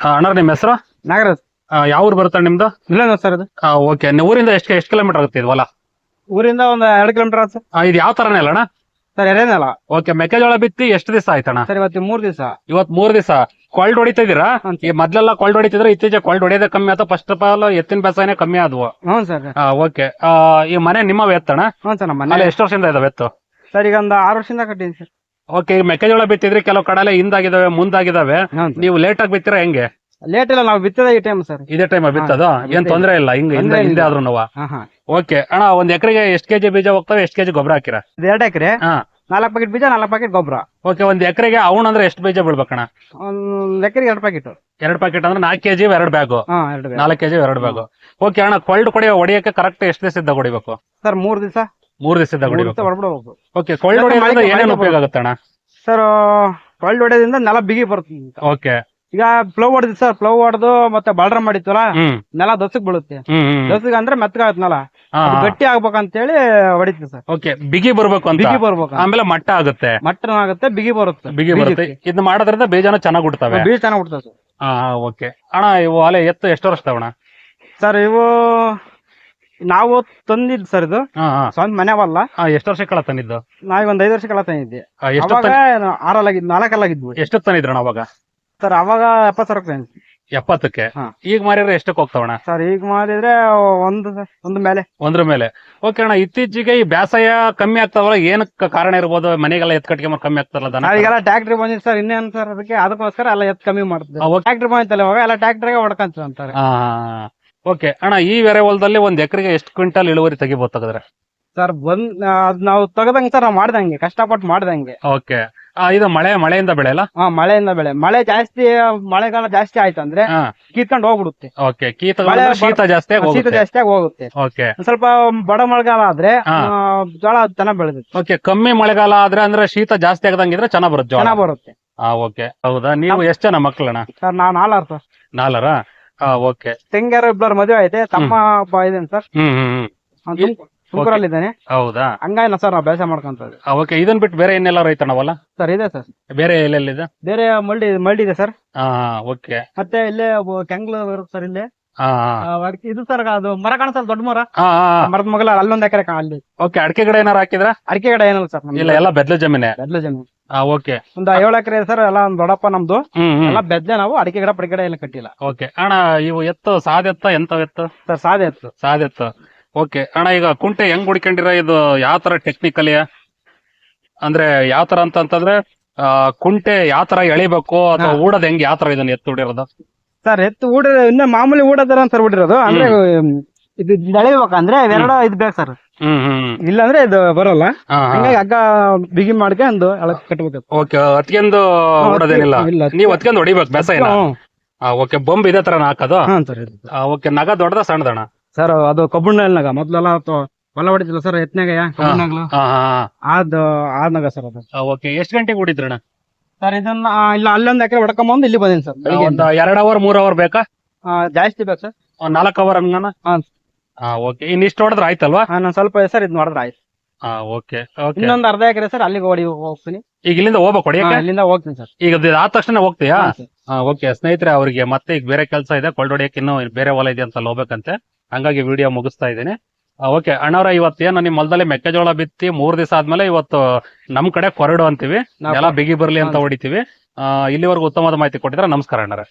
ಅಣ್ಣ ನಿಮ್ಮ ಹೆಸರು? ನಾಗರಾಜ್. ಯಾವ ಊರು ಬರುತ್ತೆ ನಿಮ್ದು? ಇಲ್ಲ ಸರ್ ಇದು. ಓಕೆ. ಊರಿಂದ ಎಷ್ಟು ಎಷ್ಟು ಕಿಲೋಮೀಟರ್ ಆಗುತ್ತೆ ಇದು ಹೊಲ? ಊರಿಂದ ಒಂದು ಎರಡು ಕಿಲೋಮೀಟರ್ ಆಗುತ್ತೆ ಇದು ಯಾವ ತರನೇ ಅಲ್ಲ ಅಣ್ಣ? ಸರ್ ಎರೇನಲ್ಲ ಓಕೆ. ಮೆಕ್ಕೆಜೋಳ ಬಿತ್ತಿ ಎಷ್ಟು ದಿವಸ ಆಯ್ತಣ್ಣ? ಸರ್ ಇವತ್ತು ಮೂರ್ ದಿವಸ. ಇವತ್ ಮೂರ್ ದಿವಸ. ಕೊಲ್ಡ್ ಹೊಡಿತಾ ಇದೀರಾ ಈ ಮೊದ್ಲೆಲ್ಲ ಕೊಲ್ಡ್ ಹೊಡಿತಿದ್ರೆ ಇತ್ತೀಚೆಗೆ ಕೊಲ್ಡ್ ಹೊಡೆಯೋದೇ ಕಮ್ಮಿ. ಆಯ್ತು ಫಸ್ಟ್ ಆಫ್ ಆಲ್ ಎತ್ತಿನ ಬೇಸಾಯನೇ ಕಮ್ಮಿ ಆದ್ವು. ಹ್ಞೂ ಸರ್. ಓಕೆ. ಈ ಮನೆ ನಿಮ್ಮ ಎತ್ತಣ ಹ್ಞೂ ಸರ್ ನಮ್ಮ ಮನೆ. ಎಷ್ಟು ವರ್ಷದಿಂದ ಇದಾವೆ ಎತ್ತು ಸರ್ ಈಗ ಒಂದು ಆರು ವರ್ಷದಿಂದ ಕಟ್ಟಿದ್ದೀನಿ ಸರ್. ಓಕೆ. ಈಗ ಮೆಕ್ಕೆಜೋಳ ಬಿತ್ತಿದ್ರೆ ಕೆಲವು ಕಡಲೆ ಹಿಂದಾಗಿದಾವೆ ಮುಂದಾಗಿದಾವೆ ನೀವು ಲೇಟ್ ಆಗಿ ಬಿತ್ತೀರಾ ಹೆಂಗೆ? ಲೇಟ್ ಇಲ್ಲ ನಾವು ಬಿತ್ತದ ಈ ಟೈಮ್ ಸರ್. ಇದೇ ಟೈಮ್ ಬಿತ್ತದು? ಏನ್ ತೊಂದ್ರೆ ಇಲ್ಲ ಹಿಂಗ ಹಿಂದೆ. ಆದ್ರೂ ಹಾ ಓಕೆ ಅಣ್ಣ ಒಂದ್ ಎಕರೆಗೆ ಎಷ್ಟ್ ಕೆಜಿ ಬೀಜ ಹೋಗ್ತವೆ? ಎಷ್ಟ್ ಕೆಜಿ ಗೊಬ್ಬರ ಹಾಕಿರ? ಎರಡ್ ಎಕರೆ? ನಾಲ್ಕ್ ನಾಲ್ಕು ಪ್ಯಾಕೆಟ್ ಬೀಜ ನಾಲ್ಕು ಪ್ಯಾಕೆಟ್ ಗೊಬ್ಬರ. ಓಕೆ ಒಂದ್ ಎಕರೆಗೆ ಅವನ್ ಅಂದ್ರೆ ಎಷ್ಟು ಬೀಜ ಬೀಳ್ಬೇಕಣ್ಣ? ಒಂದ್ ಎಕರೆಗೆ ಎರಡು ಪ್ಯಾಕೆಟ್ ಎರಡ್ ಪ್ಯಾಕೆಟ್ ಅಂದ್ರೆ ನಾಲ್ಕ್ ಕೆಜಿ ಎರಡ್ ಬ್ಯಾಗು. ನಾಲ್ಕು ಕೆಜಿ ಎರಡ್ ಬ್ಯಾಗು ಓಕೆ ಅಣ್ಣ ಕೊಲ್ಡ್ ಕೊಡಿ ಹೊಡಿಯಕ್ಕೆ ಕರೆಕ್ಟ್ ಎಷ್ಟು ದಿವಸದ ಹೊಡಿಬೇಕು ಸರ್ ಮೂರ್ ದಿವಸ. ಮೂರ್ ದಿವಸದ ದಿವಸ ಹೊಡಿಬೇಕು ಓಕೆ ಕೊಲ್ಡ್ ಹೊಡೆಯೋದ್ರಿಂದ ಏನೇನು ಉಪಯೋಗ ಆಗುತ್ತೆ ಅಣ್ಣ? ಸರ್ ಕೊಳ್ಳ ಹೊಡೆಯೋದ್ರಿಂದ ನೆಲ ಬಿಗಿ ಬರುತ್ತೆ ಓಕೆ ಈಗ ಪ್ಲೌ ಹೊಡೆದ್ ಸರ್ ಪ್ಲೌ ಹೊಡೆದು ಮತ್ತೆ ಬಾಳ್ರ ಮಾಡಿತ್ತಲ್ಲ ಹ್ಮ್. ನೆಲ ದಸಕ್ ಬೀಳುತ್ತೆ. ಹ್ಮ್ ದಸಕ್ ಅಂದ್ರೆ ಮೆತ್ತಗಾಗತ್ ನೆಲ ಗಟ್ಟಿ ಅದು ಹಾ. ಗಟ್ಟಿ ಆಗ್ಬೇಕಂತೇಳಿ ಹೊಡಿತೀವಿ ಸರ್ ಓಕೆ ಬಿಗಿ ಬರ್ಬೇಕು ಅಂತ. ಬಿಗಿ ಬರ್ಬೇಕು. ಆಮೇಲೆ ಮಟ್ಟ ಆಗುತ್ತೆ. ಮಟ್ಟನ ಆಗುತ್ತೆ ಬಿಗಿ ಬರುತ್ತೆ. ಬಿಗಿ ಬರುತ್ತೆ. ಇದು ಮಾಡೋದ್ರಿಂದ ಬೀಜನ ಚೆನ್ನಾಗಿ ಹುಡ್ತವೆ ಬೀಜ ಚೆನ್ನಾಗಿ ಬಿಡ್ತದೆ ಸರ್ ಹಾ ಓಕೆ ಅಣ್ಣ ಇವು ಅಲೆ ಎತ್ತು ಎಷ್ಟು ವರ್ಷ ಅಣ್ಣ ಸರ್ ಇವು ನಾವು ತಂದಿದ್ ಸರ್ ಇದು. ಹಾ ಹಾ. ಸ್ವಂತ ಮನೆವಲ್ಲ. ಹಾ ಎಷ್ಟು ವರ್ಷ ಕಳ ತಂದಿದ್ದು? ನಾವೀಗ ಒಂದ್ ಐದು ವರ್ಷ ಕೆಳ ತಂದಿದ್ದೆ ಆ, ಎಷ್ಟು ಅವಾಗ ಆರಲ್ಲಾಗಿದ್ ನಾಲ್ಕಲ್ಲಾಗಿದ್ವಿ. ಎಷ್ಟು ತಂದಿದ್ರಣ ಅವಾಗ? ಸರ್ ಅವಾಗ ಎಪ್ಪತ್ತು ಸಾವಿರ ಎಪ್ಪತ್ತಕ್ಕೆ? ಹಾ. ಈಗ ಮಾರಿದ್ರೆ ಎಷ್ಟಕ್ಕೆ ಹೋಗ್ತಾವಣ ಸರ್ ಈಗ ಮಾಡಿದ್ರೆ ಒಂದು ಒಂದು ಮೇಲೆ. ಒಂದ್ರ ಮೇಲೆ. ಓಕೆ ಅಣ್ಣ ಇತ್ತೀಚೆಗೆ ಈ ಬೇಸಾಯ ಕಮ್ಮಿ ಆಗ್ತಾವಲ್ಲ ಏನಕ್ಕೆ ಕಾರಣ ಇರ್ಬೋದು? ಮನೆಗೆಲ್ಲ ಎತ್ ಕಟ್ಟಿಗೆ ಮಾರ್ ಕಮ್ಮಿ ಆಗ್ತಾರಲ್ಲ ದನ ಈಗೆಲ್ಲ ಟ್ಯಾಕ್ಟ್ರಿ ಬಂದಿದೆ ಸರ್ ಇನ್ನೇನ್ ಸರ್ ಅದಕ್ಕೆ? ಅದಕ್ಕೋಸ್ಕರ ಎಲ್ಲ ಎತ್ ಕಮ್ಮಿ ಮಾಡ್ತೀವಿ ಆ, ಓಕೆ. ಟ್ಯಾಕ್ಟ್ರಿ ಬಂದಿತ್ತಲ್ಲ ಇವಾಗ ಎಲ್ಲ ಟ್ಯಾಕ್ಟ್ರಿಗೆ ಹೊಡ್ಕಂತ ಅಂತಾರೆ. ಓಕೆ ಅಣ್ಣ ಈ ವೆರೆ ಹೊಲದಲ್ಲಿ ಒಂದ್ ಎಕರೆಗೆ ಎಷ್ಟು ಕ್ವಿಂಟಲ್ ಇಳುವರಿ ತೆಗಿಬೋದು ತೆಗೆದ್ರೆ? ಸರ್ ಬಂದ್ ಅದ್ ನಾವು ತೆಗದಂಗೆ ಸರ್ ನಾವು ಮಾಡ್ದಂಗೆ ಕಷ್ಟಪಟ್ಟು ಮಾಡ್ದಂಗೆ. ಓಕೆ ಇದು ಮಳೆ ಮಳೆಯಿಂದ ಬೆಳೆ ಅಲ್ಲ ಹಾ ಮಳೆಯಿಂದ ಬೆಳೆ. ಮಳೆ ಜಾಸ್ತಿ ಮಳೆಗಾಲ ಜಾಸ್ತಿ ಆಯ್ತು ಅಂದ್ರೆ ಹಾ. ಕಿತ್ಕೊಂಡು ಹೋಗ್ಬಿಡುತ್ತೆ. ಓಕೆ ಕೀತ ಮಳೆ ಶೀತ ಜಾಸ್ತಿ ಶೀತ ಹೋಗುತ್ತೆ. ಜಾಸ್ತಿ ಆಗಿ ಹೋಗುತ್ತೆ. ಓಕೆ. ಒಂದ್ ಸ್ವಲ್ಪ ಬಡ ಮಳೆಗಾಲ ಆದ್ರೆ ಹಾ. ಆ, ಜೋಳ ಚೆನ್ನಾಗ್ ಬೆಳೆದಿತ್ತು ಓಕೆ ಕಮ್ಮಿ ಮಳೆಗಾಲ ಆದ್ರೆ ಅಂದ್ರೆ ಶೀತ ಜಾಸ್ತಿ ಆಗದಂಗಿದ್ರೆ ಚೆನ್ನಾಗ್ ಬರುತ್ತೆ ಜೋಳ ಚೆನ್ನಾಗ್ ಬರುತ್ತೆ. ಆ ಓಕೆ. ಹೌದಾ? ನೀವು ಎಷ್ಟ್ ಜನ ಮಕ್ಕಳಣ್ಣ ಸರ್ ನಾನ್ ನಾಲ್ಕು ಸರ್. ನಾಲ್ಕರ ಹಾ ಓಕೆ. ತೆಂಗಾರ ಇಬ್ಬರ ಮದುವೆ ಐತೆ ತಮ್ಮ ಒಬ್ಬ ಇದೇನೆ ಸರ್? ಹ್ಮ್ ಹ್ಮ್ ಹ್ಮ್. ಅವ್ನು ತುಮ್- ತುಮಕೂರಲ್ಲಿ ಇದ್ದಾನೆ ಹೌದಾ? ಹಂಗಾಗಿ ಸರ್ ನಾವು ಬೇಸ ಮಾಡ್ಕೊಂತ ಇದ್ದೀವಿ. ಓಕೆ ಇದನ್ ಬಿಟ್ಟು ಬೇರೆ ಏನೆಲ್ಲ ನಾವಲ್ಲ ಸರ್ ಇದೆ ಸರ್. ಬೇರೆ ಎಲ್ಲೆಲ್ಲಿದೆ? ಬೇರೆ ಮಲ್ಡಿ ಮಲ್ಡಿ ಇದೆ ಸರ್. ಹಾ ಓಕೆ ಮತ್ತೆ ಇಲ್ಲೇ ಕೆಂಗ್ಳೂರು ಸರ್ ಇಲ್ಲೇ. ಆ, ಇದು ಸರ್ ಅದು ಮರ ಕಾಣಿಸಲ್ಲ ದೊಡ್ಡ ಮರ. ಮರದ ಮಗಲ ಅಲ್ಲೊಂದ್ ಎಕರೆ ಅಲ್ಲಿ. ಓಕೆ ಅಡಿಕೆ ಗಿಡ ಏನಾರ ಹಾಕಿದ್ರ? ಅಡಿಕೆ ಗಿಡ ಏನಲ್ಲ ಸರ್ ಇಲ್ಲ ಎಲ್ಲ ಬೆದ್ಲ ಜಮೀನೆ? ಬೆದ್ಲ ಜಮೀನು. ಹಾ ಓಕೆ ಒಂದ್ ಏಳು ಎಕರೆ ಸರ್ ಎಲ್ಲ ಒಂದ್ ದೊಡ್ಡಪ್ಪ ನಮ್ದು. ಎಲ್ಲ ಬೆದ್ಲೆ ನಾವು ಅಡಿಕೆ ಗಿಡ ಪಡಿಕೆ ಗಿಡ ಎಲ್ಲ ಕಟ್ಟಿಲ್ಲ. ಓಕೆ ಅಣ್ಣ ಇವು ಎತ್ತು ಸಾದೆತ್ತ ಎಂತ ಎತ್ತು? ಸರ್ ಸಾದೆ ಇತ್ತು ಸಾದೆತ್ತು ಓಕೆ. ಅಣ್ಣ ಈಗ ಕುಂಟೆ ಹೆಂಗ್ ಹುಡ್ಕೊಂಡಿರ ಇದು ಯಾವ ತರ ಟೆಕ್ನಿಕಲಿ ಅಂದ್ರೆ ಯಾವ ತರ ಅಂತ ಅಂತಂದ್ರೆ ಕುಂಟೆ ಯಾವ ತರ ಎಳಿಬೇಕು ಅಥವಾ ಊಡೋದ್ ಹೆಂಗ್ ಯಾವ ತರ ಇದನ್ನ ಎತ್ತು ಹೊಡಿರೋದು ಸರ್ ಎತ್ತು ಊಡ ಇನ್ನ ಮಾಮೂಲಿ ಊಡದರ ಸರ್ ಹೊಡಿರೋದು ಅಂದ್ರೆ ಇದು ಎಳಿಬೇಕಂದ್ರೆ ಎರಡು ಇದು ಬೇಕು ಸರ್. ಇಲ್ಲಾಂದ್ರೆ ಇದು ಬರೋಲ್ಲ. ಹಂಗಾಗಿ ಹಗ್ಗ ಬಿಗಿ ಮಾಡ್ಕೊಂಡು ಕಟ್ಬೇಕು ಓಕೆ ಅತ್ಕೆಂದು ಊಡೋದೇನಿಲ್ಲ. ಇಲ್ಲ ನೀವ್ ಅತ್ಕೆಂದು ಹೊಡಿಬೇಕು ಬೆಸ ಹ್ಮ್. ಓಕೆ ಬೊಂಬ್ ಇದೇ ತರ ಹಾಕೋದು. ಓಕೆ ನಗ ದೊಡ್ಡದ ಸಣ್ಣದಣ್ಣ? ಸರ್ ಅದು ಕಬ್ಬುಣ್ಣಲ್ನಾಗ. ಮೊದ್ಲೆಲ್ಲ ಹೊಲ ಹೊಡಿತಿಲ್ಲ ಸರ್ ಎತ್ನಾಗ ಕಬ್ಬುಣ್ಣಗ್ಲು? ಆದ್ನಾಗ ಸರ್ ಅದು. ಓಕೆ. ಎಷ್ಟ್ ಗಂಟೆಗೆ ಹೊಡಿದ್ರಣ್ಣ ಸರ್ ಇದನ್ನ ಆ, ಇಲ್ಲ ಅಲ್ಲೊಂದ್ ಎಕರೆ ಹೊಡ್ಕೊಂಬಂದು ಇಲ್ಲಿ ಬಂದಿನಿ ಸರ್ ಬೆಳಿಗ್ಗೆ ಒಂದ್ ಎರಡ್ ಅವರ್ ಮೂರ್ ಅವರ್ ಬೇಕಾ? ಆ, ಜಾಸ್ತಿ ಬೇಕು ಸರ್. ಒಂದ್ ನಾಲ್ಕ್ ಅವರ್ ಹಂಗನ? ಹಾ. ಹಾ ಓಕೆ. ಇನ್ ಇಷ್ಟ ಹೊಡೆದ್ರೆ ಆಯ್ತಲ್ವಾ? ನಾನು ನಾನ್ ಸ್ವಲ್ಪ ಸರ್ ಇದ್ ಮಾಡಿದ್ರೆ ಆಯ್ತು. ಹಾ ಓಕೆ ಓಕೆ. ಇನ್ನೊಂದ್ ಅರ್ಧ ಎಕರೆ ಸರ್ ಅಲ್ಲಿಗೆ ಹೊಡಿ ಹೋಗ್ತೀನಿ. ಈಗ ಇಲ್ಲಿಂದ ಹೋಗ್ಬೇಕು ಹಾ, ಅಲ್ಲಿಂದ ಇಲ್ಲಿಂದ ಹೋಗ್ತೀನಿ ಸರ್. ಈಗ ಅದು ಆದ ತಕ್ಷಣ ಹೋಗ್ತೀಯಾ? ಹಾ, ಸರ್. ಓಕೆ. ಸ್ನೇಹಿತರೆ ಅವರಿಗೆ ಮತ್ತೆ ಈಗ ಬೇರೆ ಕೆಲಸ ಇದೆ. ಕೊಳ್ಳ್ ಇನ್ನು ಇನ್ನೂ ಬೇರೆ ಹೊಲ ಇದೆ ಅಂತ ಅಲ್ಲಿ ಹೋಗ್ಬೇಕಂತೆ. ಹಂಗಾಗಿ ವಿಡಿಯೋ ಮುಗಿಸ್ತಾ ಇದ್ದೀನಿ. ಓಕೆ ಅಣ್ಣವ್ರ ಇವತ್ತೇನು ನಿಮ್ ಹೊಲದಲ್ಲಿ ಮೆಕ್ಕೆಜೋಳ ಬಿತ್ತಿ ಮೂರ್ ದಿವಸ ಆದ್ಮೇಲೆ ಇವತ್ತು ನಮ್ ಕಡೆ ಕೊರಡು ಅಂತೀವಿ. ಎಲ್ಲ ಬಿಗಿ ಬರ್ಲಿ ಅಂತ. ಹೊಡಿತೀವಿ. ಆ, ಇಲ್ಲಿವರೆಗೂ ಉತ್ತಮವಾದ ಮಾಹಿತಿ ಕೊಟ್ಟಿದ್ರೆ ನಮಸ್ಕಾರ ಅಣ್ಣರ